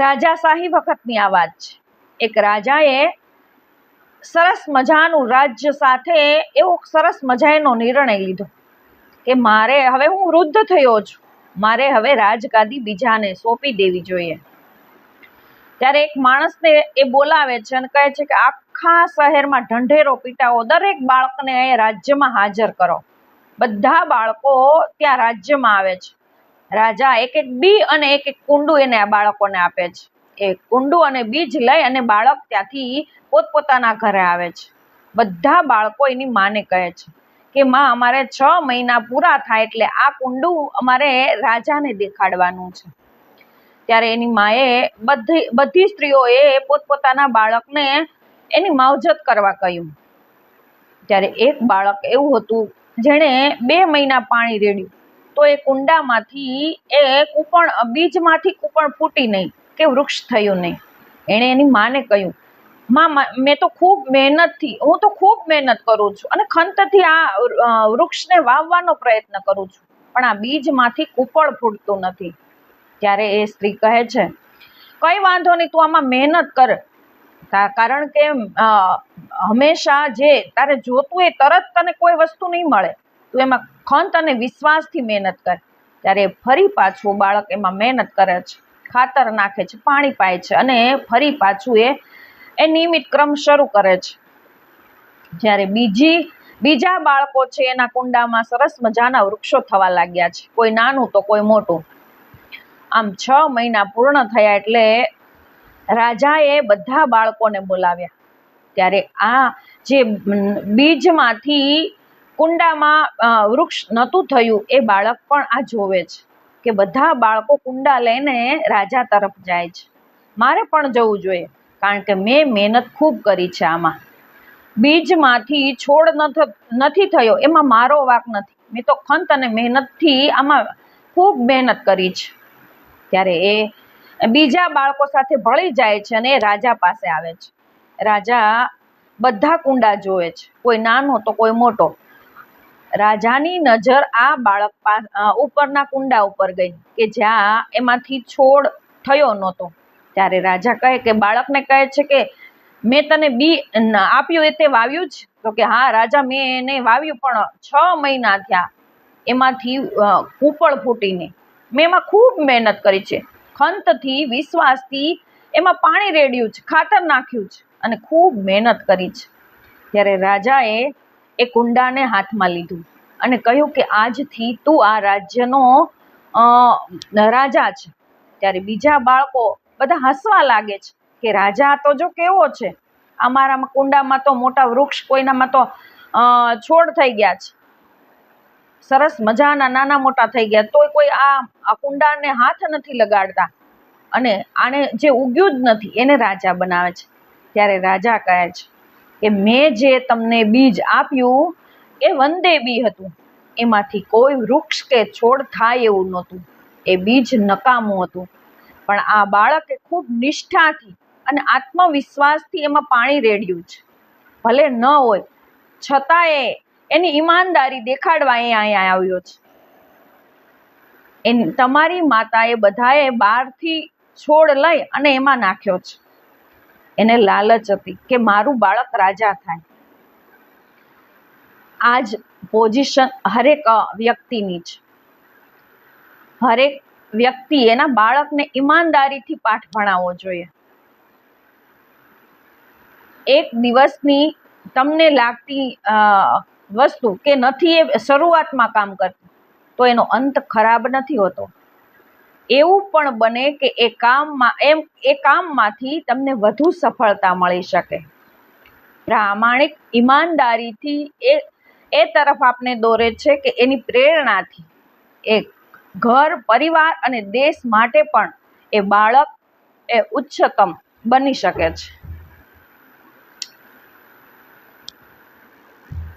રાજાશાહી વખતની આ વાત છે. એક રાજાએ સરસ મજાનું રાજ્ય સાથે એવો સરસ મજાનો નિર્ણય લીધો કે મારે હવે હું વૃદ્ધ થયો છું. મારે હવે રાજગાદી બીજાને સોંપી દેવી જોઈએ. ત્યારે એક માણસને એ બોલાવે છે અને કહે છે કે આખા શહેરમાં ઢંઢેરો પીટાવો, દરેક બાળકને રાજ્યમાં હાજર કરો. બધા બાળકો ત્યાં રાજ્યમાં આવે છે. રાજા એક એક બી અને એક એક કુંડું એને આ બાળકોને આપે છે. એ કુંડું અને બીજ લઈ અને બાળક ત્યાંથી પોતપોતાના ઘરે આવે છે. બધા બાળકો એની માને કહે છે કે, માં, અમારે છ મહિના પૂરા થાય એટલે આ કુંડું અમારે રાજાને દેખાડવાનું છે. ત્યારે એની માએ બધી બધી સ્ત્રીઓએ પોતપોતાના બાળકને એની માવજત કરવા કહ્યું. ત્યારે એક બાળક એવું હતું જેણે બે મહિના પાણી રેડ્યું. તો એ કુંડામાંથી એ કૂપણ, બીજમાંથી કૂપણ ફૂટી નહીં કે વૃક્ષ થયું નહીં. એણે એની માને કહ્યું, માં, મા- તો ખૂબ મહેનતથી હું તો ખૂબ મહેનત કરું છું અને ખંતથી આ વૃક્ષને વાવવાનો પ્રયત્ન કરું છું, પણ આ બીજમાંથી કૂપળ ફૂટતું નથી. ત્યારે એ સ્ત્રી કહે છે, કઈ વાંધો નહીં, તું આમાં મહેનત કર. કારણ કે હંમેશા જે તારે જોતું એ તરત તને કોઈ વસ્તુ નહીં મળે. તું એમાં ખંત અને વિશ્વાસથી મહેનત કરે. ત્યારે ફરી પાછું બાળક એમાં મહેનત કરે છે. ખાતર નાખે છે, પાણી પાય છે અને ફરી પાછું એ એ નિયમિત ક્રમ શરૂ કરે છે. જ્યારે બીજી, બીજા બાળકો છે એના કુંડામાં સરસ મજાના વૃક્ષો થવા લાગ્યા છે. કોઈ નાનું તો કોઈ મોટું. આમ છ મહિના પૂર્ણ થયા એટલે રાજાએ બધા બાળકોને બોલાવ્યા. ત્યારે આ જે બીજમાંથી કુંડામાં વૃક્ષ નહોતું થયું, એ બાળક પણ આ જોવે છે કે બધા બાળકો કુંડા લઈને રાજા તરફ જાય છે. મારે પણ જવું જોઈએ, કારણ કે મેં મહેનત ખૂબ કરી છે આમાં. બીજમાંથી છોડ નથ- થયો, એમાં મારો વાંક નથી. મેં તો ખંત અને મહેનતથી આમાં ખૂબ મહેનત કરી છે. ત્યારે એ બીજા બાળકો સાથે ભળી જાય છે અને એ રાજા પાસે આવે છે. રાજા બધા કુંડા જોવે છે, કોઈ નાનો તો કોઈ મોટો. રાજાની નજર આ બાળક ઉપરના કુંડા ઉપર ગઈ કે જ્યાં એમાંથી છોડ થયો નહોતો. ત્યારે રાજા કહે કે બાળકને કહે છે કે મેં તને બી આપ્યું એ તે વાવ્યું જ? તો કે હા, રાજા મેં એને વાવ્યું પણ છ મહિના થયા એમાંથી કૂપળ ફૂટીને. મેં એમાં ખૂબ મહેનત કરી છે. ખંતથી વિશ્વાસથી એમાં પાણી રેડ્યું છે ખાતર નાખ્યું છે અને ખૂબ મહેનત કરી છે ત્યારે રાજાએ એ કુંડાને હાથમાં લીધું અને કહ્યું કે આજથી તું આ રાજ્યનો રાજા છે. ત્યારે બીજા બાળકો બધા હસવા લાગે છે કે રાજા તો જો કેવો છે? અમારામાં કુંડામાં તો મોટા વૃક્ષ કોઈનામાં તો છોડ થઈ ગયા છે. સરસ મજાના નાના મોટા થઈ ગયા. તોય કોઈ આ કુંડાને હાથ નથી લગાડતા. અને આને જે ઉગ્યું જ નથી, એને રાજા બનાવે છે. ત્યારે રાજા કહે છે કે મેં જે તમને બીજ આપ્યું એ વંદે બી હતું. એમાંથી કોઈ વૃક્ષ કે છોડ થાય એવું નહોતું. એ બીજ નકામું હતું. પણ આ બાળકે ખૂબ નિષ્ઠાથી અને આત્મવિશ્વાસથી એમાં પાણી રેડ્યું છે. ભલે ન હોય, છતાંય એની ઈમાનદારી દેખાડવા એ અહીંયા આવ્યો છે. એ તમારી માતાએ બધાએ બહારથી છોડ લઈ અને એમાં નાખ્યો છે. એને લાલચ હતી કે મારું બાળક રાજા થાય. આ પોઝિશન હરેક વ્યક્તિની છે હરેક વ્યક્તિ એના બાળકને ઈમાનદારીથી પાઠ ભણાવવો જોઈએ. એક દિવસની તમને લાગતી વસ્તુ કે નથી એ શરૂઆતમાં કામ કરતી, તો એનો અંત ખરાબ નથી હોતો. એવું પણ બને કે એ કામમાં, એમ, એ કામમાંથી તમને વધુ સફળતા મળી શકે. પ્રામાણિક ઈમાનદારીથી એ એ તરફ આપને દોરે છે કે એની પ્રેરણાથી એ ઘર, પરિવાર અને દેશ માટે પણ એ બાળક એ ઉચ્ચતમ બની શકે છે.